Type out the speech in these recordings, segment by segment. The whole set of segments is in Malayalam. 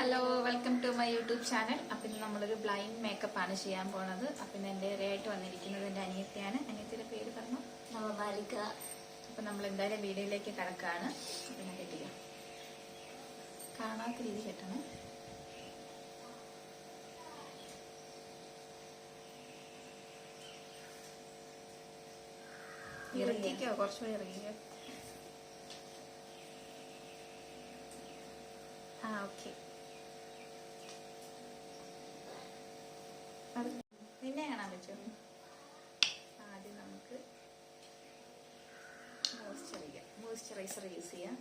Hello welcome to my YouTube channel അപ്പം ഇന്ന് നമ്മളൊരു ബ്ലൈൻഡ് മേക്കപ്പ് ആണ് ചെയ്യാൻ പോണത്. അപ്പം എന്റെ ഇരയായിട്ട് വന്നിരിക്കുന്നത് എന്റെ അനിയത്തിയാണ്. അനിയത്തിയുടെ പേര് പറഞ്ഞു? നവബാലിക അപ്പം നമ്മൾ എന്തായാലും വീഡിയോയിലേക്ക് കിടക്കാണ്. അപ്പം ഞാൻ കെട്ടില്ല കാണാത്ത രീതി കെട്ടണം. ഇറക്കിക്കോ കുറച്ചുകൂടി ഇറങ്ങിക്കോ ആ ഓക്കെ പറ്റുമോ ആദ്യം നമുക്ക് മോയ്സ്ചറൈസർ യൂസ് ചെയ്യാം.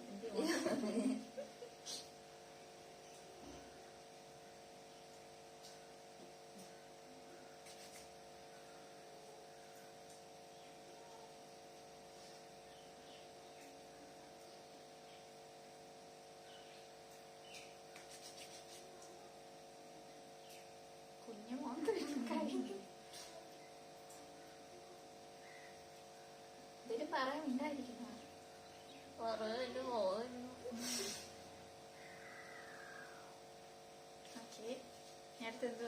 അടുത്ത്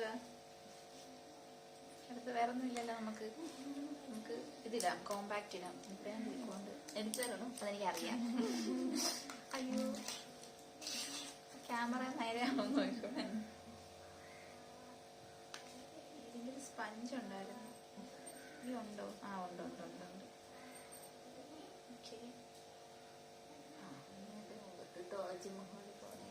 പോലെ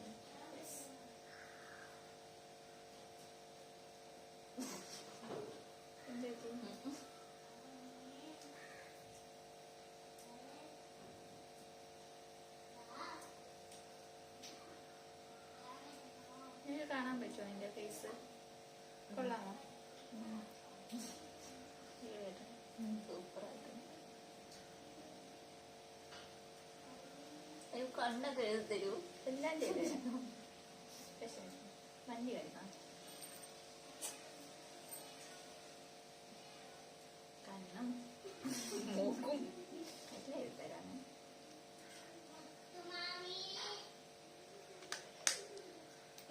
എന്ത് പറ്റി? നിനക്ക് കാണാൻ പറ്റുമോ നിന്റെ ഫേസ് കൊള്ളാമോ കണ്ണൊക്കെ എഴുതി തരൂ എല്ലാം ചെയ്തു മഞ്ഞ്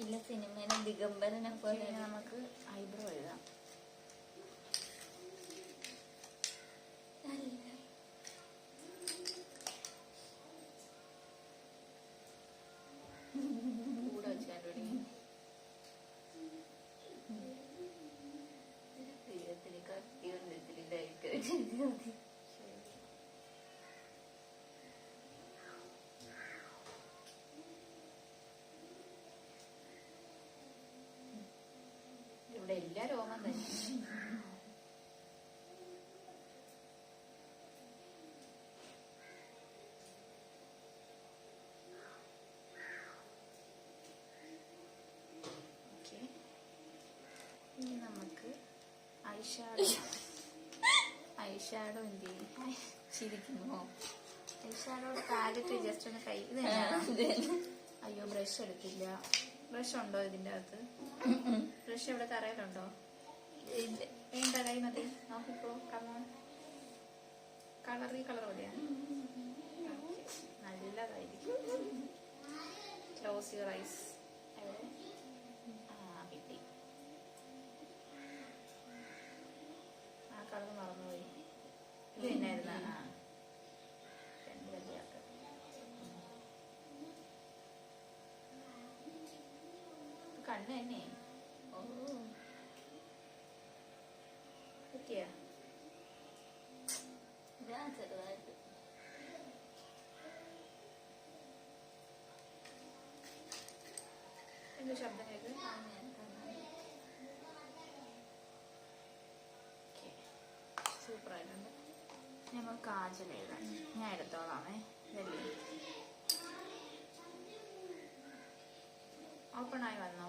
ഇല്ല സിനിമയിലെ ദിഗംബരനെ പോലെ നമുക്ക് ഐബ്രോ എഴുതാം. ഇവിടെ എല്ലാ രോമം തന്നെ. ഇനി നമുക്ക് ഐഷാഡോ ഐഷാഡോ എന്ത് ചെയ്യും? ചിരിക്കുമോ ഐഷാഡോയുടെ താഴത്ത് ജസ്റ്റ് ഒന്ന് കൈ? അയ്യോ ബ്രഷ് എടുത്തില്ല. ബ്രഷ് ഉണ്ടോ ഇതിന്റെ അകത്ത്? ബ്രഷ് ഇവിടെ തറയിലുണ്ടോ? ഇല്ല. വേണ്ട കൈ മതി. നോക്കിക്കോ കമോൺ കളർ ഈ കളർ മതിയാ നല്ലതായിരിക്കും ക്ലോസ് യുവർ ഐസ് എവിടെ ആ കിട്ടി. ആ കളർ മറന്നുപോയി. ഇത് തന്നെയായിരുന്നു ആ കണ്ണ് തന്നെ. ഓ. ചെറുതായിട്ട്. ശബ്ദം കേൾക്ക് കാജൽ എഴുതാൻ ഞാൻ എടുത്തോളാമേ. ഓപ്പണായി വന്നോ?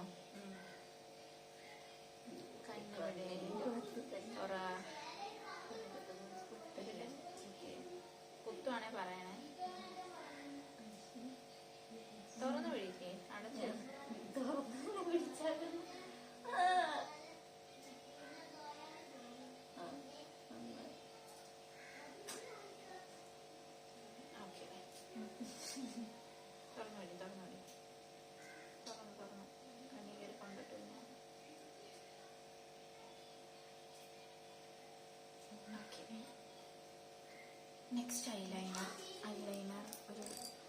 നെക്സ്റ്റ് ഐലൈനർ ഐലൈനർ ഒരു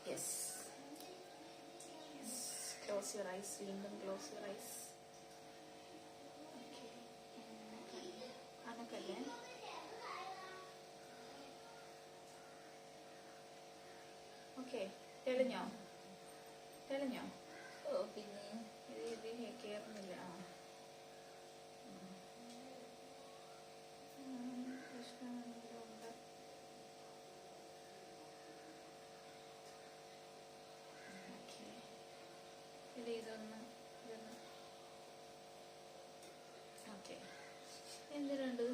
യെസ് ക്ലോസ് യുവർ ഐസ് വീണ്ടും ക്ലോസ് യുവർ ഐസ് അനക്കല്ലേ? ഓക്കെ തെളിഞ്ഞോ? തെളിഞ്ഞോ ഓ പിന്നെ ഇത് ഇത് കയറുന്നില്ല ആ ഉം, പ്രശ്നമൊന്നുമില്ല. ഓക്കേ. ഇത് ഇതൊന്ന് ഇതൊന്ന് ഓക്കെ എന്തിനുണ്ട്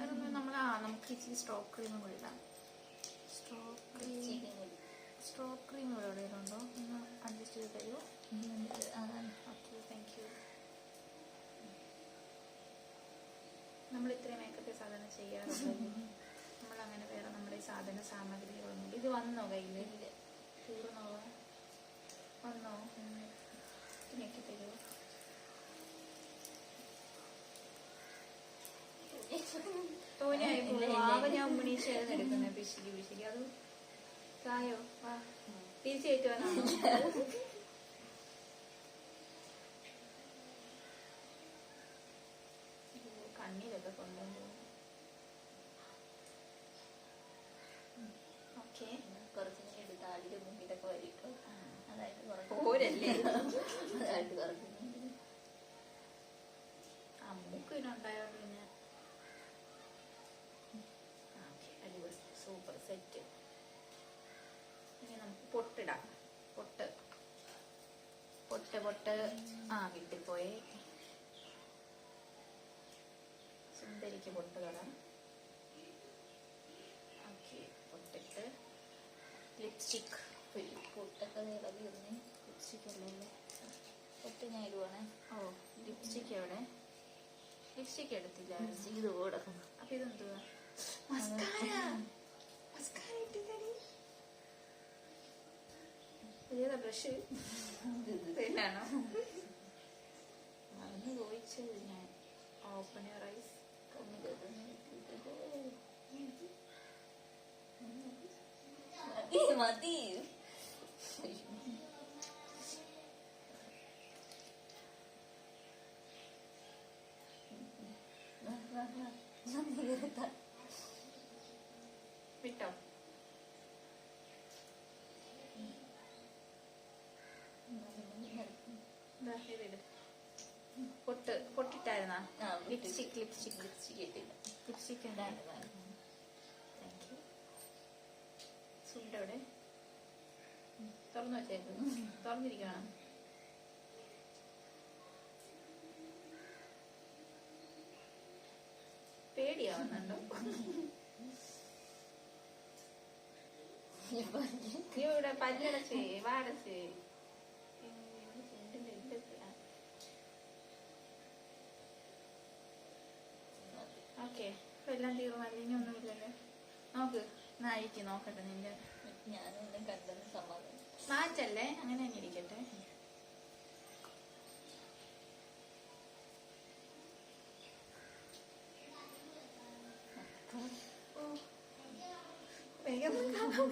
അതൊന്ന് നമ്മൾ ആ നമുക്ക് ഇച്ചിരി സ്ട്രോക്ക് ക്രീം കൂടി ഇടാം. സ്ട്രോക്ക് ക്രീം ക്രീം ഇവിടെ എവിടെയുണ്ടോ ഒന്ന് അഡ്ജസ്റ്റ് ചെയ്ത് തരുമോ? ഓക്കെ താങ്ക് യു നമ്മൾ ഇത്രയും മേക്കപ്പ് സാധനം ചെയ്യാറുണ്ട്? നമ്മൾ അങ്ങനെ വേറെ നമ്മുടെ സാധന സാമഗ്രികളൊന്നും ഇത് വന്നോ കയ്യിൽ. തീർന്നോ വന്നോ? ഞെക്കി തരുമോ തോന്നിയായി ഇല്ല, ഇല്ല. ആകെ ഞാൻ ഉമ്മണീശയായിരുന്നു എടുക്കുന്നത് പിശുക്കി പിശുക്കി അത് കായോ? വാ. തിരിച്ചേറ്റ് വന്നാണോ അയ്യോ, കണ്ണിലൊക്കെ കൊണ്ടുപോകും ഓക്കെ. കുറച്ചും കൂടി എടുത്ത് താടിയുടെ മുമ്പിലൊക്കെ വരിട്ടോ അതായിട്ട് പോരല്ലേ? അതായിട്ട് കുറക്കുന്നുണ്ട് പൊട്ടിടാം പൊട്ട്. പൊട്ട് പൊട്ട്. ആ കിട്ടിപ്പോയി. സുന്ദരിക്ക് പൊട്ട് തൊടാം ഓക്കെ പൊട്ടിട്ട്. ലിപ്സ്റ്റിക്. പൊട്ടൊക്കെ ഇളകി ഒന്ന് ലിപ്സ്റ്റിക് അല്ലേ പൊട്ട് ഞാൻ ഇടുവാണേ. ഓ ലിപ്സ്റ്റിക് എവിടെ? ലിപ്സ്റ്റിക് എടുത്തില്ല ഇത് കൊടുക്കും അപ്പൊ ഇതെന്തുവാ? മസ്കാര. മസ്കാര ഇട്ടില്ലടി ഏതാ ബ്രഷ് ഇതാണോ അന്ന് ചോദിച്ചത് ഞാൻ ഓപ്പൺ യുവർ ഐസ് മതി മതി ദാ ഇതിട്. പൊട്ട് പൊട്ടിട്ടായിരുന്നാ? Lipstick lipstick. ലിപ്സ്റ്റിക് ഇട്ടില്ല ലിപ്സ്റ്റിക് ഉണ്ടായിരുന്നു താങ്ക് യു തുറന്നു വെച്ചേക്ക്. തുറന്നിരിക്കണം. പേടിയാവുന്നുണ്ടോ? ഇവിടെ പല്ലടച്ച് വാടച്ച് ഓക്കെ ഇപ്പൊ എല്ലാം തീർന്നു അല്ലെങ്കിൽ ഒന്നുമില്ലല്ലോ നോക്ക് നായിക്ക് നോക്കട്ടെ നിന്റെ കണ്ടെന്ന് സമാധാനം മാറ്റല്ലേ? അങ്ങനെ തന്നെ ഇരിക്കട്ടെ. കാണാൻ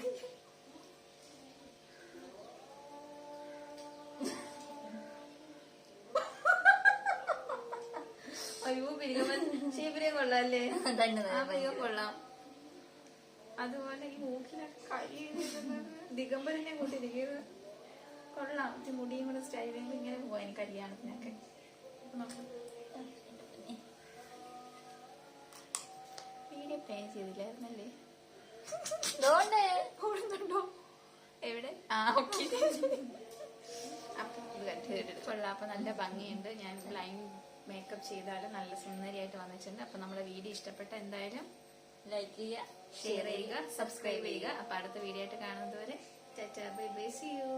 തന്നെ കൊള്ളാം. അതുപോലെ ഈ മൂക്കിനൊക്കെ കഴിയുന്നത് ദിഗംബരനെ കൂട്ടിരിക്കുന്നത് കൊള്ളാം. ഈ മുടിയും കൂടെ സ്റ്റൈലിങ് ഇങ്ങനെ പോവാൻ കല്യാണത്തിനൊക്കെ. വീഡിയോ പ്ലേ ചെയ്തില്ലായിരുന്നല്ലേ? ഓടുന്നുണ്ടോ? എവിടെ? ആ ഓക്കെ. അപ്പൊ കൊള്ളാം. അപ്പൊ നല്ല ഭംഗിയുണ്ട്. ഞാൻ ബ്ലൈൻഡ് മേക്കപ്പ് ചെയ്താലും നല്ല സുന്ദരിയായിട്ട് വന്നിട്ടുണ്ട്. അപ്പൊ നമ്മുടെ വീഡിയോ ഇഷ്ടപ്പെട്ട എന്തായാലും ലൈക്ക് ചെയ്യുക ഷെയർ ചെയ്യുക സബ്സ്ക്രൈബ് ചെയ്യുക. അപ്പൊ അടുത്ത വീഡിയോ ആയിട്ട് കാണുന്നത് വരെ ബൈ ബൈ സി യു